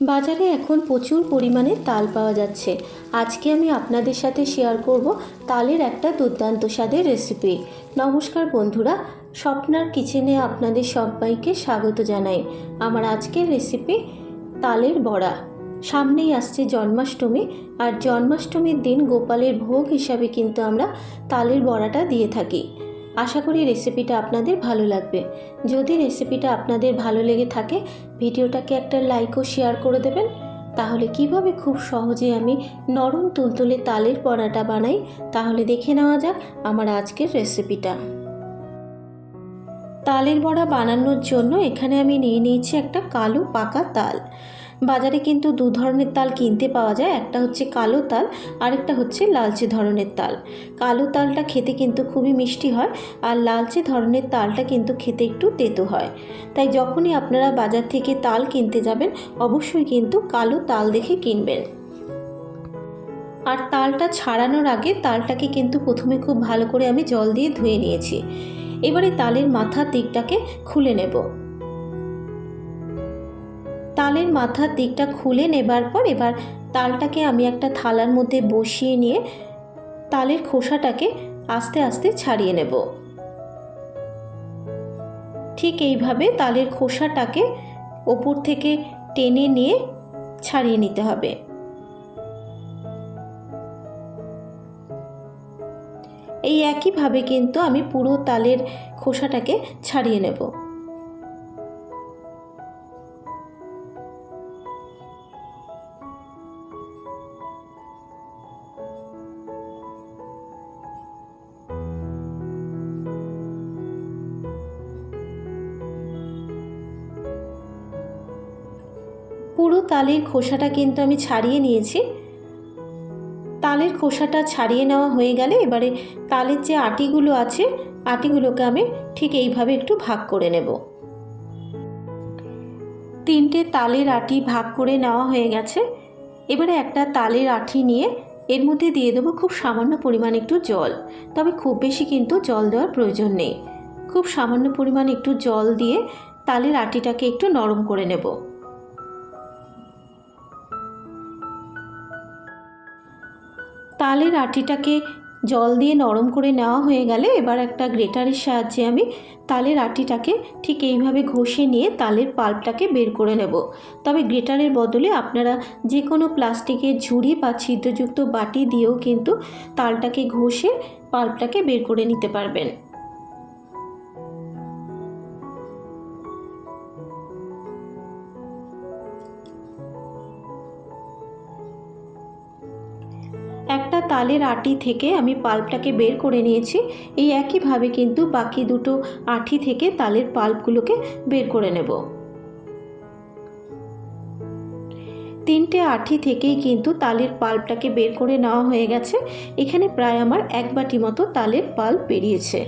বাজারে এখন প্রচুর পরিমাণে তাল পাওয়া যাচ্ছে। আজকে আমি আপনাদের সাথে শেয়ার করব তালের একটা দুর্দান্ত স্বাদের রেসিপি নমস্কার বন্ধুরা, স্বপ্নার কিচেনে আপনাদের সবাইকে স্বাগত জানাই। আমার আজকের রেসিপি তালের বড়া। সামনেই আসছে জন্মাষ্টমী, আর জন্মাষ্টমীর দিন গোপালের ভোগ হিসাবে কিন্তু আমরা তালের বড়াটা দিয়ে থাকি। আশা করি রেসিপিটা আপনাদের ভালো লাগবে। যদি রেসিপিটা আপনাদের ভালো লেগে থাকে, ভিডিওটাকে একটা লাইক ও শেয়ার করে দেবেন। তাহলে কীভাবে খুব সহজে আমি নরম তুলতুলে তালের পরাটা বানাই, তাহলে দেখে নেওয়া যাক আমার আজকের রেসিপিটা তালের বড়া বানানোর জন্য এখানে আমি নিয়ে নিয়েছি একটা কালো পাকা তাল। বাজারে কিন্তু দু ধরনের তাল কিনতে পাওয়া যায়। একটা হচ্ছে কালো তাল, আরেকটা হচ্ছে লালচে ধরনের তাল। কালো তালটা খেতে কিন্তু খুবই মিষ্টি হয় আর লালচে ধরনের তালটা কিন্তু খেতে একটু তেতো হয়। তাই যখনই আপনারা বাজার থেকে তাল কিনতে যাবেন, অবশ্যই কিন্তু কালো তাল দেখে কিনবেন। আর তালটা ছাড়ানোর আগে তালটাকে কিন্তু প্রথমে খুব ভালো করে আমি জল দিয়ে ধুয়ে নিয়েছি। এবারে তালের মাথার দিকটাকে খুলে নেব। তালের মাথার দিকটা খুলে নেবার পর এবার তালটাকে আমি একটা থালার মধ্যে বসিয়ে নিয়ে তালের খোসাটাকে আস্তে আস্তে ছাড়িয়ে নেব। ঠিক এইভাবে তালের খোসাটাকে ওপর থেকে টেনে নিয়ে ছাড়িয়ে নিতে হবে। এই একইভাবে কিন্তু আমি পুরো তালের খোসাটাকে ছাড়িয়ে নেব। তালের খোসাটা কিন্তু আমি ছাড়িয়ে নিয়েছি। তালের খোসাটা ছাড়িয়ে নেওয়া হয়ে গেলে এবারে তালের যে আটিগুলো আছে, আটিগুলোকে আমি ঠিক এইভাবে একটু ভাগ করে নেব। তিনটে তালের আটি ভাগ করে নেওয়া হয়ে গেছে। এবারে একটা তালের আঠি নিয়ে এর মধ্যে দিয়ে দেবো খুব সামান্য পরিমাণ একটু জল। তবে খুব বেশি কিন্তু জল দেওয়ার প্রয়োজন নেই। খুব সামান্য পরিমাণ একটু জল দিয়ে তালের আটিটাকে একটু নরম করে নেব। তালের আটিটাকে জল দিয়ে নরম করে নেওয়া হয়ে গেলে এবার একটা গ্রেটারের সাহায্যে আমি তালের আটিটাকে ঠিক এইভাবে ঘষে নিয়ে তালের পাল্পটাকে বের করে নেব। তবে গ্রেটারের বদলে আপনারা যে কোনো প্লাস্টিকের ঝুড়ি বা ছিদ্রযুক্ত বাটি দিয়েও কিন্তু তালটাকে ঘষে পাল্পটাকে বের করে নিতে পারবেন। একটা তালের আটি থেকে আমি পাল্পটাকে বের করে নিয়েছি। এই একইভাবে কিন্তু বাকি দুটো আঠি থেকে তালের পাল্পগুলোকে বের করে নেব। তিনটে আঠি থেকেই কিন্তু তালের পাল্পটাকে বের করে নেওয়া হয়ে গেছে। এখানে প্রায় আমার এক বাটি মতো তালের পাল্প বেরিয়েছে।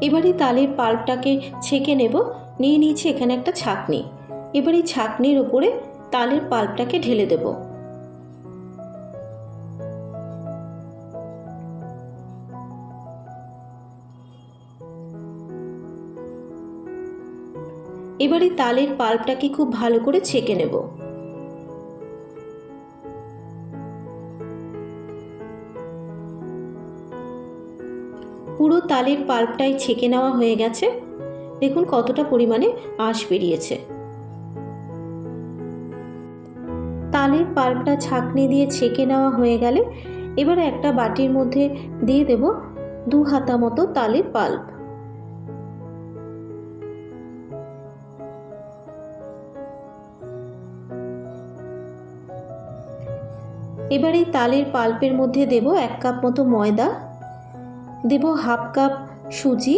এবারে তালের পাল্পটাকে ছেঁকে নেব। নিয়ে নিয়েছি এখানে একটা ছাকনি। এবার এই ছাকনির ওপরে তালের পাল্পটাকে ঢেলে দেবো। এবারে তালের পাল্পটাকে খুব ভালো করে ছেঁকে নেব। পুরো তালের পাল্পটাই ছেঁকে নেওয়া হয়ে গেছে। দেখুন কতটা পরিমাণে আঁশ বেরিয়েছে। তালের পাল্পটা ছাঁকনি দিয়ে ছেঁকে নেওয়া হয়ে গেলে এবারে একটা বাটির মধ্যে দিয়ে দেব দু হাতা মতো তালের পাল্প। এবার এই তালের পাল্পের মধ্যে দেব এক কাপ মতো ময়দা, দেব হাফ কাপ সুজি,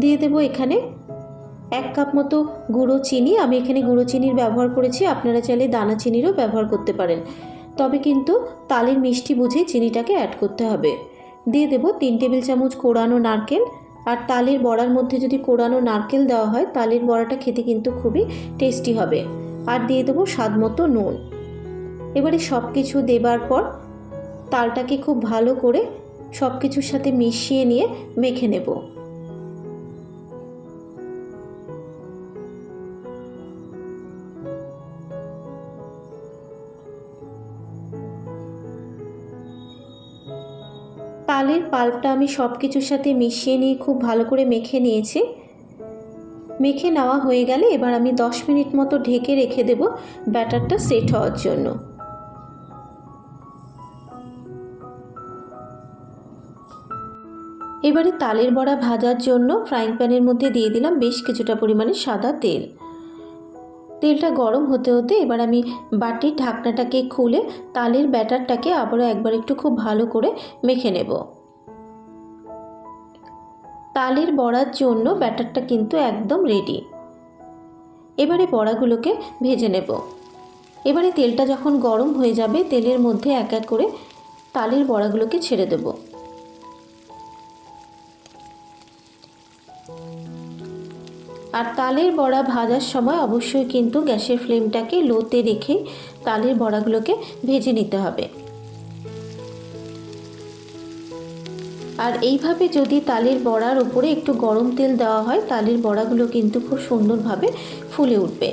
দিয়ে দেব এখানে এক কাপ মতো গুঁড়ো চিনি। আমি এখানে গুঁড়ো চিনির ব্যবহার করেছি, আপনারা চাইলে দানা চিনিরও ব্যবহার করতে পারেন। তবে কিন্তু তালের মিষ্টি বুঝে চিনিটাকে অ্যাড করতে হবে। দিয়ে দেব তিন টেবিল চামচ কোড়ানো নারকেল। আর তালের বড়ার মধ্যে যদি কোড়ানো নারকেল দেওয়া হয়, তালের বড়াটা খেতে কিন্তু খুবই টেস্টি হবে। আর দিয়ে দেবো স্বাদ মতো নুন। এবারে সব কিছু দেবার পর তালটাকে খুব ভালো করে সব কিছুর সাথে মিশিয়ে নিয়ে মেখে নেব। তালের পাল্পটা আমি সব কিছুর সাথে মিশিয়ে নিয়ে খুব ভালো করে মেখে নিয়েছি। মেখে নেওয়া হয়ে গেলে এবার আমি দশ মিনিট মতো ঢেকে রেখে দেব ব্যাটারটা সেট হওয়ার জন্য। এবারে তালের বড়া ভাজার জন্য ফ্রাইং প্যানের মধ্যে দিয়ে দিলাম বেশ কিছুটা পরিমাণে সাদা তেল। তেলটা গরম হতে হতে এবার আমি বাটির ঢাকনাটাকে খুলে তালের ব্যাটারটাকে আবারও একবার একটু খুব ভালো করে মেখে নেব। তালের বড়ার জন্য ব্যাটারটা কিন্তু একদম রেডি এবারে বড়াগুলোকে ভেজে নেব। এবারে তেলটা যখন গরম হয়ে যাবে, তেলের মধ্যে এক এক করে তালের বড়াগুলোকে ছেড়ে দেবো। আর তালের বড়া ভাজার সময় অবশ্যই কিন্তু গ্যাসের ফ্লেমটাকে লোতে রেখে তালের বড়াগুলোকে ভেজে নিতে হবে। আর এইভাবে যদি তালের বড়ার উপরে একটু গরম তেল দেওয়া হয়, তালের বড়াগুলো কিন্তু খুব সুন্দরভাবে ফুলে উঠবে।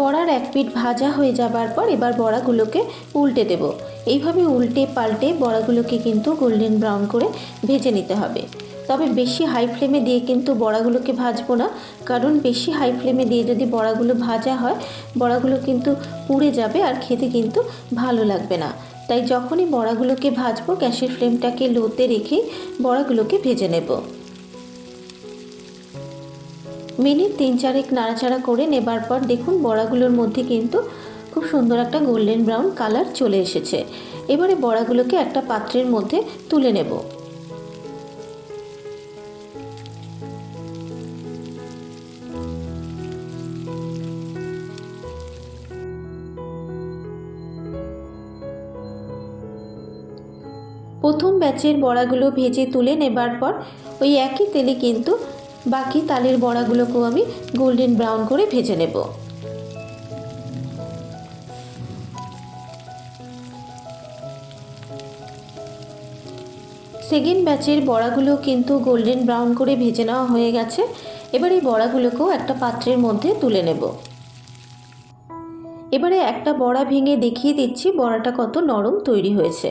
বড়ার এক পিঠ ভাজা হয়ে যাবার পর এবার বড়াগুলোকে উল্টে দেব। এইভাবে উল্টে পাল্টে বড়াগুলোকে কিন্তু গোল্ডেন ব্রাউন করে ভেজে নিতে হবে। তবে বেশি হাই ফ্লেমে দিয়ে কিন্তু বড়াগুলোকে ভাজবো না। কারণ বেশি হাই ফ্লেমে দিয়ে যদি বড়াগুলো ভাজা হয়, বড়াগুলো কিন্তু পুড়ে যাবে আর খেতে কিন্তু ভালো লাগবে না। তাই যখনই বড়াগুলোকে ভাজবো, গ্যাসের ফ্লেমটাকে লোতে রেখে বড়াগুলোকে ভেজে নেব। মিনিট তিন চারেক নাড়াচাড়া করে নেবার পর দেখুন বড়াগুলোর মধ্যে কিন্তু খুব সুন্দর একটা গোল্ডেন ব্রাউন কালার চলে এসেছে। এবারে বড়াগুলোকে একটা পাত্রের মধ্যে তুলে নেব। প্রথম ব্যাচের বড়াগুলো ভেজে তুলে নেবার পর ওই একই তেলে কিন্তু বাকি তালের বড়াগুলোকেও আমি গোল্ডেন ব্রাউন করে ভেজে নেব। সেকেন্ড ব্যাচের বড়াগুলো কিন্তু গোল্ডেন ব্রাউন করে ভেজে নেওয়া হয়ে গেছে। এবার এই বড়াগুলোকেও একটা পাত্রের মধ্যে তুলে নেব। এবারে একটা বড়া ভেঙে দেখিয়ে দিচ্ছি বড়াটা কত নরম তৈরি হয়েছে।